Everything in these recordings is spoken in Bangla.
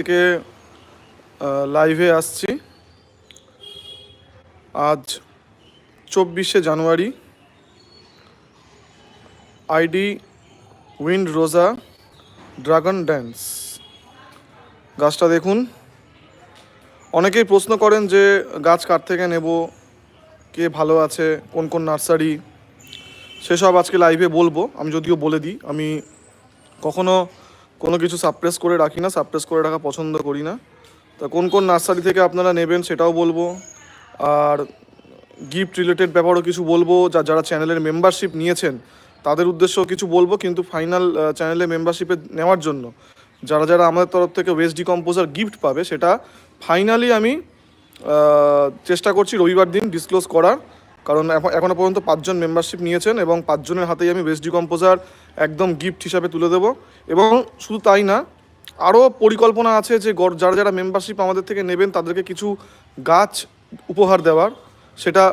থেকে লাইভে আসছি। আজ চব্বিশে জানুয়ারি। ID wind rosa dragon dance. গাছটা দেখুন। অনেকেই প্রশ্ন করেন যে, গাছ কার থেকে নেব? কে ভালো আছে? কোন কোন নার্সারি? সেসব আজকে লাইভে বলব। আমি যদিও বলে দিই, আমি কখনো কোনো কিছু সাপ্রেস করে রাখি না সাপ্রেস করে রাখা পছন্দ করি না। তা কোন কোন নার্সারি থেকে আপনারা নেবেন সেটাও বলব। আর গিফট রিলেটেড ব্যাপারও কিছু বলব, যা যারা চ্যানেলের মেম্বারশিপ নিয়েছেন, তাদের উদ্দেশ্যেও কিছু বলব, কিন্তু ফাইনাল চ্যানেলে মেম্বারশিপে নেওয়ার জন্য। যারা যারা আমাদের তরফ থেকে ওয়েস্ট ডিকম্পোজার গিফট পাবে, সেটা ফাইনালি আমি চেষ্টা করছি রবিবার দিন ডিসক্লোজ করার। কারণ এখন এখনও পর্যন্ত পাঁচজন মেম্বারশিপ নিয়েছেন এবং পাঁচজনের হাতেই আমি ওয়েস্ট ডিকম্পোজার একদম গিফট হিসাবে তুলে দেবো। এবং শুধু তাই না, আরও পরিকল্পনা আছে যে যারা যারা মেম্বারশিপ আমাদের থেকে নেবেন, তাদেরকে কিছু গাছ উপহার দেওয়ার। সেটা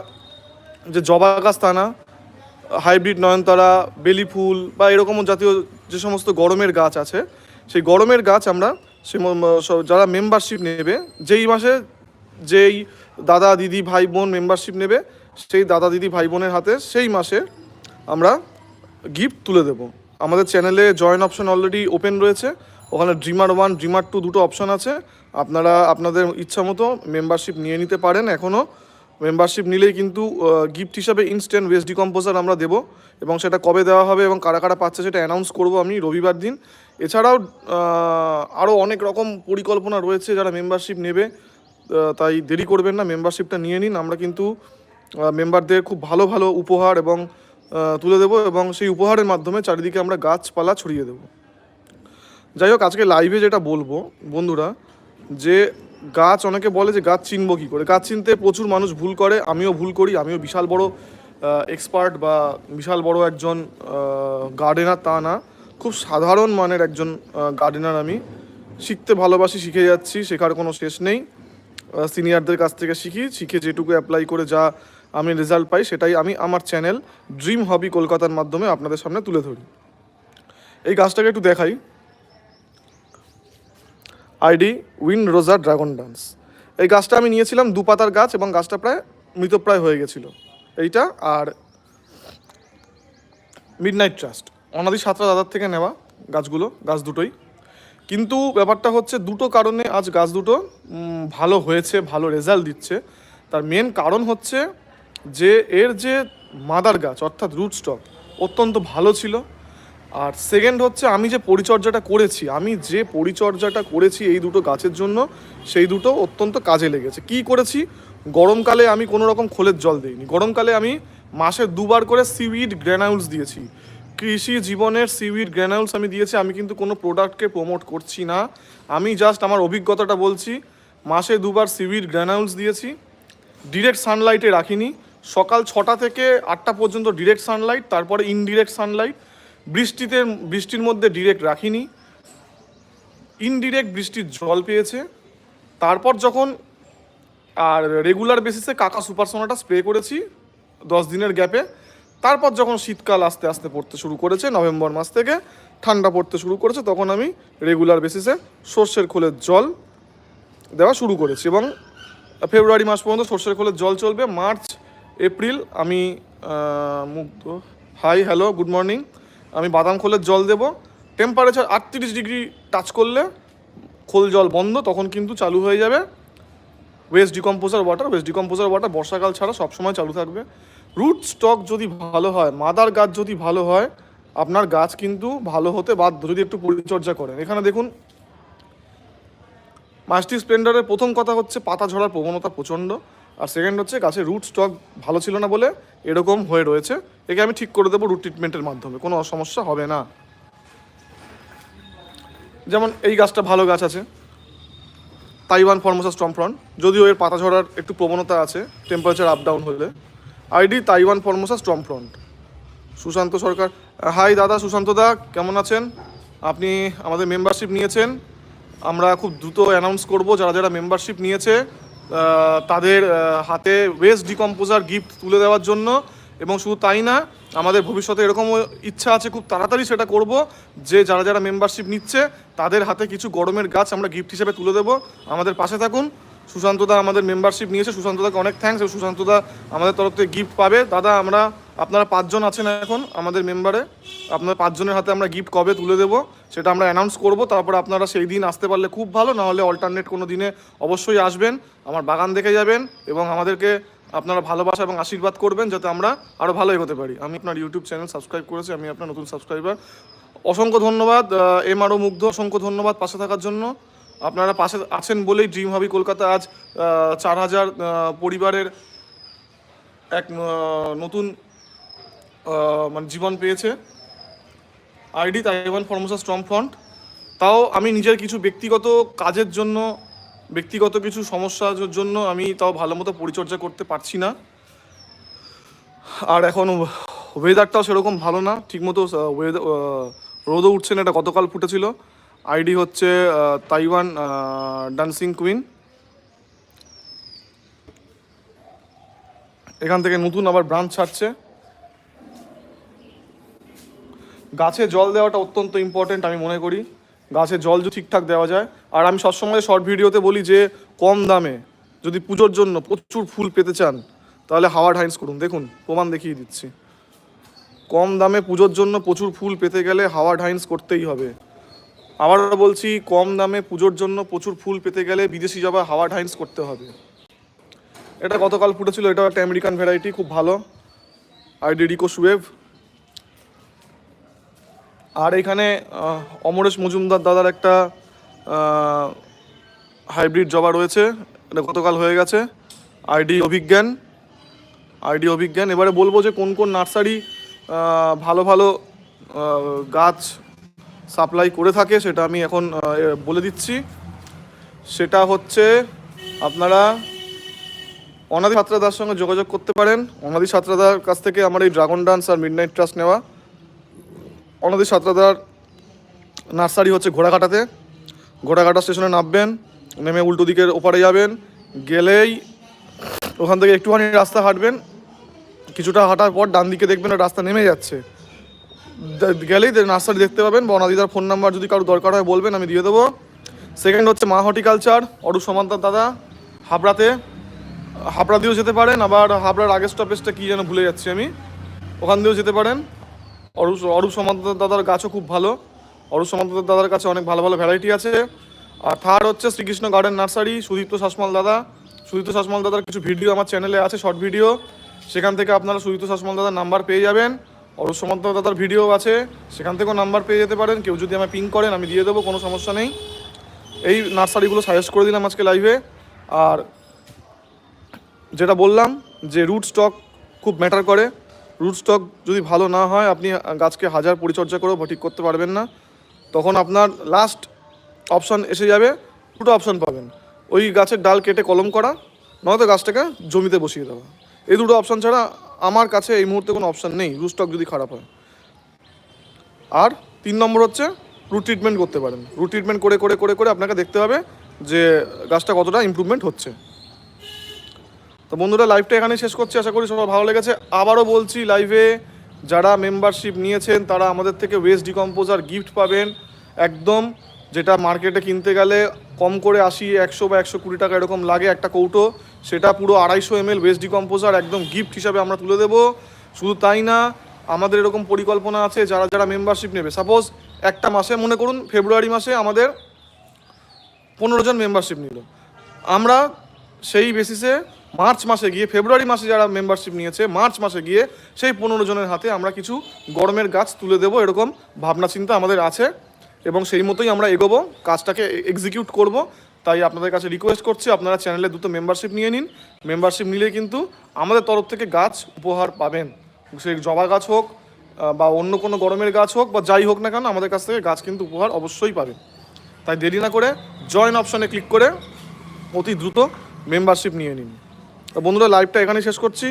যে জবা গাছ তা না, হাইব্রিড নয়নতারা, বেলি ফুল বা এরকম জাতীয় যে সমস্ত গরমের গাছ আছে, সেই গরমের গাছ আমরা সে যারা মেম্বারশিপ নেবে, যেই মাসে যেই দাদা, দিদি, ভাই, বোন মেম্বারশিপ নেবে, সেই দাদা, দিদি, ভাই, বোনের হাতে সেই মাসে আমরা গিফট তুলে দেব। আমাদের চ্যানেলে জয়েন অপশন অলরেডি ওপেন রয়েছে। ওখানে ড্রিমার ওয়ান ড্রিমার টু দুটো অপশন আছে। আপনারা আপনাদের ইচ্ছা মতো মেম্বারশিপ নিয়ে নিতে পারেন এখনও মেম্বারশিপ নিলেই কিন্তু গিফট হিসাবে ইনস্ট্যান্ট ওয়েস্ট ডিকম্পোজার আমরা দেবো। এবং সেটা কবে দেওয়া হবে এবং কারা কারা পাচ্ছে সেটা অ্যানাউন্স করব আমি রবিবার দিন। এছাড়াও আরও অনেক রকম পরিকল্পনা রয়েছে যারা মেম্বারশিপ নেবে। তাই দেরি করবেন না মেম্বারশিপটা নিয়ে নিন। আমরা কিন্তু মেম্বারদের খুব ভালো ভালো উপহার এবং তুলে দেবো এবং সেই উপহারের মাধ্যমে চারিদিকে আমরা গাছপালা ছড়িয়ে দেবো। যাই হোক, আজকে লাইভে যেটা বলব, বন্ধুরা, যে গাছ, অনেকে বলে যে গাছ চিনবো কী করে? গাছ চিনতে প্রচুর মানুষ ভুল করে, আমিও ভুল করি, আমিও বিশাল বড় এক্সপার্ট বা বিশাল বড় একজন গার্ডেনার তা না। খুব সাধারণ মানের একজন গার্ডেনার আমি। শিখতে ভালোবাসি, শিখে যাচ্ছি, শেখার কোনো শেষ নেই। সিনিয়রদের কাছ থেকে শিখি, শিখে যেটুকু অ্যাপ্লাই করে যা আমি রেজাল্ট পাই, সেটাই আমি আমার চ্যানেল ড্রিম হবি কলকাতার মাধ্যমে আপনাদের সামনে তুলে ধরি। এই গাছটাকে একটু দেখাই। ID win rosa dragon dance এই গাছটা আমি নিয়েছিলাম দু পাতার গাছ এবং গাছটা প্রায় মৃতপ্রায় হয়ে গেছিল। এইটা আর মিডনাইট ট্রাস্ট অনাদি সাতটা দাদার থেকে নেওয়া গাছগুলো, গাছ দুটোই। কিন্তু ব্যাপারটা হচ্ছে দুটো কারণে আজ গাছ দুটো ভালো হয়েছে, ভালো রেজাল্ট দিচ্ছে। তার মেন কারণ হচ্ছে যে এর যে মাদার গাছ, অর্থাৎ রুট স্টক অত্যন্ত ভালো ছিল। আর সেকেন্ড হচ্ছে আমি যে পরিচর্যাটা করেছি, আমি যে পরিচর্যাটা করেছি এই দুটো গাছের জন্য, সেই দুটো অত্যন্ত কাজে লেগেছে। কি করেছি? গরমকালে আমি কোনো রকম খোলের জল দিইনি। গরমকালে আমি মাসে দুবার করে সিউইড গ্র্যানাউলস দিয়েছি। কৃষি জীবনের সিউইড গ্র্যানাউলস আমি দিয়েছি, আমি কিন্তু কোনো প্রোডাক্টকে প্রমোট করছি না। আমি জাস্ট আমার অভিজ্ঞতাটা বলছি, মাসে দুবার সিউইড গ্র্যানাউলস দিয়েছি। ডিরেক্ট সানলাইটে রাখিনি। সকাল ছটা থেকে আটটা পর্যন্ত ডিরেক্ট সানলাইট তারপরে ইনডিরেক্ট সানলাইট বৃষ্টিতে, বৃষ্টির মধ্যে ডিরেক্ট রাখিনি। ইনডিরেক্ট বৃষ্টির জল পেয়েছে। তারপর যখন, আর রেগুলার বেসিসে কাকা সুপার সোনাটা স্প্রে করেছি দশ দিনের গ্যাপে তারপর যখন শীতকাল আস্তে আস্তে পড়তে শুরু করেছে, নভেম্বর মাস থেকে ঠান্ডা পড়তে শুরু করেছে, তখন আমি রেগুলার বেসিসে সর্ষের খোলের জল দেওয়া শুরু করেছি এবং ফেব্রুয়ারি মাস পর্যন্ত সর্ষের খোলের জল চলবে। মার্চ এপ্রিল, আমি মুগ্ধ। হাই হ্যালো গুড মর্নিং আমি বাদাম খোলের জল দেব। টেম্পারেচার আটত্রিশ ডিগ্রি টাচ করলে খোল জল বন্ধ, তখন কিন্তু চালু হয়ে যাবে। Waste decomposer water waste decomposer water বর্ষাকাল ছাড়া সবসময় চালু থাকবে। রুট স্টক যদি ভালো হয়, মাদার গাছ যদি ভালো হয়, আপনার গাছ কিন্তু ভালো হতে বাধ্য। যদি একটু পরিচর্যা করেন। এখানে দেখুন মাস্টি স্প্লেন্ডারের প্রথম কথা হচ্ছে, পাতা ঝরার প্রবণতা প্রচণ্ড। আর সেকেন্ড হচ্ছে গাছের রুট স্টক ভালো ছিল না বলে এরকম হয়ে রয়েছে। একে আমি ঠিক করে দেবো রুট ট্রিটমেন্টের মাধ্যমে, কোনো সমস্যা হবে না। যেমন এই গাছটা ভালো গাছ আছে তাইওয়ান ফর্মোসা স্টমফ্রন্ট যদিও এর পাতা ঝরার একটু প্রবণতা আছে টেম্পারেচার আপ ডাউন হলে। ID Taiwan Formosa storm front Sushanta Sarkar hi দাদা, সুশান্ত দা, কেমন আছেন? আপনি আমাদের মেম্বারশিপ নিয়েছেন। আমরা খুব দ্রুত অ্যানাউন্স করব যারা যারা মেম্বারশিপ নিয়েছে। তাদের হাতে ওয়েস্ট ডিকম্পোজার গিফট তুলে দেওয়ার জন্য। এবং শুধু তাই না, আমাদের ভবিষ্যতে এরকম ইচ্ছা আছে, খুব তাড়াতাড়ি সেটা করব, যে যারা যারা মেম্বারশিপ নিচ্ছে, তাদের হাতে কিছু গরমের গাছ আমরা গিফট হিসেবে তুলে দেবো। আমাদের পাশে থাকুন। সুশান্তদা আমাদের মেম্বারশিপ নিয়েছে। সুশান্তদাকে অনেক থ্যাঙ্কস এবং সুশান্তদা আমাদের তরফ থেকে গিফট পাবে। দাদা, আমরা, আপনারা পাঁচজন আছেন এখন আমাদের মেম্বারে আপনার পাঁচজনের হাতে আমরা গিফট কবে তুলে দেবো সেটা আমরা অ্যানাউন্স করব। তারপর আপনারা সেই দিন আসতে পারলে খুব ভালো না হলে অল্টারনেট কোনো দিনে অবশ্যই আসবেন। আমার বাগান দেখে যাবেন এবং আমাদেরকে আপনারা ভালোবাসা এবং আশীর্বাদ করবেন যাতে আমরা আরও ভালো এগোতে পারি। আমি আপনার ইউটিউব চ্যানেল সাবস্ক্রাইব করেছি, আমি আপনার নতুন সাবস্ক্রাইবার অসংখ্য ধন্যবাদ এম আরও মুগ্ধ। অসংখ্য ধন্যবাদ পাশে থাকার জন্য। আপনারা পাশে আছেন বলেই ড্রিম হাবি কলকাতা আজ চার হাজার পরিবারের এক নতুন মানে জীবন পেয়েছে। ID Taiwan Formosa strong front. তাও আমি নিজের কিছু ব্যক্তিগত কাজের জন্য, ব্যক্তিগত কিছু সমস্যার জন্য আমি তাও ভালো মতো পরিচর্যা করতে পারছি না। আর এখন ওয়েদারটাও সেরকম ভালো না। ঠিকমতো ওয়েদার রোদও উঠছে না, এটা গতকাল ফুটেছিল। আইডি হচ্ছে তাইওয়ান ডান্সিং কুইন। এখান থেকে নতুন আবার ব্রাঞ্চ ছাড়ছে। গাছে জল দেওয়াটা অত্যন্ত ইম্পর্টেন্ট আমি মনে করি। গাছে জল যদি ঠিকঠাক দেওয়া যায়। আর আমি সবসময় শর্ট ভিডিওতে বলি যে, কম দামে যদি পুজোর জন্য প্রচুর ফুল পেতে চান, তাহলে হাওয়ার হাইন্স করুন। দেখুন, প্রমাণ দেখিয়ে দিচ্ছি। কম দামে পুজোর জন্য প্রচুর ফুল পেতে গেলে হাওয়া হাইন্স করতেই হবে। আবার বলছি, কম দামে পুজোর জন্য প্রচুর ফুল পেতে গেলে বিদেশি জবা হাওয়া হাইন্স করতে হবে। এটা গতকাল ফুটেছিল, এটা একটা আমেরিকান ভ্যারাইটি খুব ভালো। আইডি রিকো সুয়েভ। আর এখানে অমরেশ মজুমদার দাদার একটা হাইব্রিড জবা রয়েছে, এটা গতকাল হয়ে গেছে। ID Abhigyan ID Abhigyan. এবারে বলব যে কোন কোন নার্সারি ভালো ভালো গাছ সাপ্লাই করে থাকে, সেটা আমি এখন বলে দিচ্ছি। সেটা হচ্ছে আপনারা অনাদি ছাত্রাদার সঙ্গে যোগাযোগ করতে পারেন। অনাদি ছাত্রাদার কাছ থেকে আমার এই ড্রাগন ডান্স আর মিডনাইট ট্রাস্ট নেওয়া। অনাদি ছাত্রাদার নার্সারি হচ্ছে ঘোড়াঘাটাতে। ঘোড়াঘাটা স্টেশনে নামবেন, নেমে উল্টো দিকের ওপারে যাবেন, গেলেই ওখান থেকে একটুখানি রাস্তা হাঁটবেন। কিছুটা হাঁটার পর ডান দিকে দেখবেন রাস্তা নেমে যাচ্ছে। গেলেই নার্সারি দেখতে পাবেন। বা অনাদিদার ফোন নাম্বার যদি কারও দরকার হয় বলবেন, আমি দিয়ে দেবো। সেকেন্ড হচ্ছে মা হর্টিকালচার, অরূপ সমান্তার দাদা। হাবড়াতে, হাবড়া দিয়েও যেতে পারেন, আবার হাবড়ার আগের স্টপেজটা কী যেন ভুলে যাচ্ছি আমি। ওখান দিয়েও যেতে পারেন। অরূপ অরূপ সমান্তর দাদার গাছও খুব ভালো। অরূপ সমান্তর দাদার কাছে অনেক ভালো ভালো ভ্যারাইটি আছে। আর থার্ড হচ্ছে শ্রীকৃষ্ণ গার্ডেন নার্সারি, সুদীপ্ত শাসমল দাদা। সুদীপ্ত শাসমল দাদার কিছু ভিডিও আমার চ্যানেলে আছে শর্ট ভিডিও সেখান থেকে আপনারা সুদীপ্ত শাসমল দাদার নাম্বার পেয়ে যাবেন। অরূপ সমান্তর দাদার ভিডিও আছে, সেখান থেকেও নাম্বার পেয়ে যেতে পারেন। কেউ যদি আমায় পিং করেন, আমি দিয়ে দেবো, কোনো সমস্যা নেই। এই নার্সারিগুলো সাজেস্ট করে দিলাম আজকে লাইভে আর যেটা বললাম যে রুট স্টক খুব ম্যাটার করে। রুট স্টক যদি ভালো না হয়, আপনি গাছকে হাজার পরিচর্যা করেও ঠিক করতে পারবেন না। তখন আপনার লাস্ট অপশান এসে যাবে, দুটো অপশান পাবেন। ওই গাছের ডাল কেটে কলম করা, নয়তো গাছটাকে জমিতে বসিয়ে দেওয়া। এই দুটো অপশান ছাড়া আমার কাছে এই মুহূর্তে কোনো অপশান নেই। রুট স্টক যদি খারাপ হয়। আর তিন নম্বর হচ্ছে রুট ট্রিটমেন্ট করতে পারেন। রুট ট্রিটমেন্ট করে করে করে করে আপনাকে দেখতে হবে যে গাছটা কতটা ইমপ্রুভমেন্ট হচ্ছে। তো বন্ধুরা লাইভটা এখানে শেষ করছি। আশা করি সবার ভালো লেগেছে। আবারও বলছি লাইভে যারা মেম্বারশিপ নিয়েছেন, তারা আমাদের থেকে ওয়েস্ট ডিকম্পোজার গিফট পাবেন। একদম যেটা মার্কেটে কিনতে গেলে কম করে আশি, একশো বা একশো কুড়ি টাকা এরকম লাগে একটা কৌটো, সেটা পুরো আড়াইশো এম এল ওয়েস্ট ডিকম্পোজার একদম গিফট হিসাবে আমরা তুলে দেবো। শুধু তাই না, আমাদের এরকম পরিকল্পনা আছে, যারা যারা মেম্বারশিপ নেবে। সাপোজ একটা মাসে, মনে করুন ফেব্রুয়ারি মাসে আমাদের পনেরো জন মেম্বারশিপ নিল। আমরা সেই বেসিসে মার্চ মাসে গিয়ে ফেব্রুয়ারি মাসে যারা মেম্বারশিপ নিয়েছে, মার্চ মাসে গিয়ে সেই পনেরো জনের হাতে আমরা কিছু গরমের গাছ তুলে দেবো, এরকম ভাবনা চিন্তা আমাদের আছে। এবং সেই মতোই আমরা এগোবো, কাজটাকে এক্সিকিউট করব। তাই আপনাদের কাছে রিকোয়েস্ট করছি, আপনারা চ্যানেলে দুটো মেম্বারশিপ নিয়ে নিন। মেম্বারশিপ নিলে কিন্তু আমাদের তরফ থেকে গাছ উপহার পাবেন। সেই জবা গাছ হোক বা অন্য কোনো গরমের গাছ হোক, বা যাই হোক না কেন, আমাদের কাছ থেকে গাছ কিন্তু উপহার অবশ্যই পাবেন। তাই দেরি না করে জয়েন অপশনে ক্লিক করে অতি দ্রুত মেম্বারশিপ নিয়ে নিন। তো বন্ধুরা লাইভটা এখানেই শেষ করছি।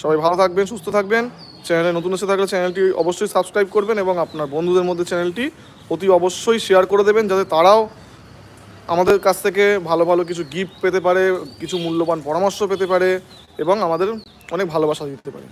সবাই ভালো থাকবেন, সুস্থ থাকবেন। চ্যানেলে নতুন এসে থাকলে চ্যানেলটি অবশ্যই সাবস্ক্রাইব করবেন এবং আপনার বন্ধুদের মধ্যে চ্যানেলটি অতি অবশ্যই শেয়ার করে দেবেন যাতে তারাও আমাদের কাছ থেকে ভালো ভালো কিছু গিফট পেতে পারে, কিছু মূল্যবান পরামর্শ পেতে পারে এবং আমাদের অনেক ভালোবাসা দিতে পারে।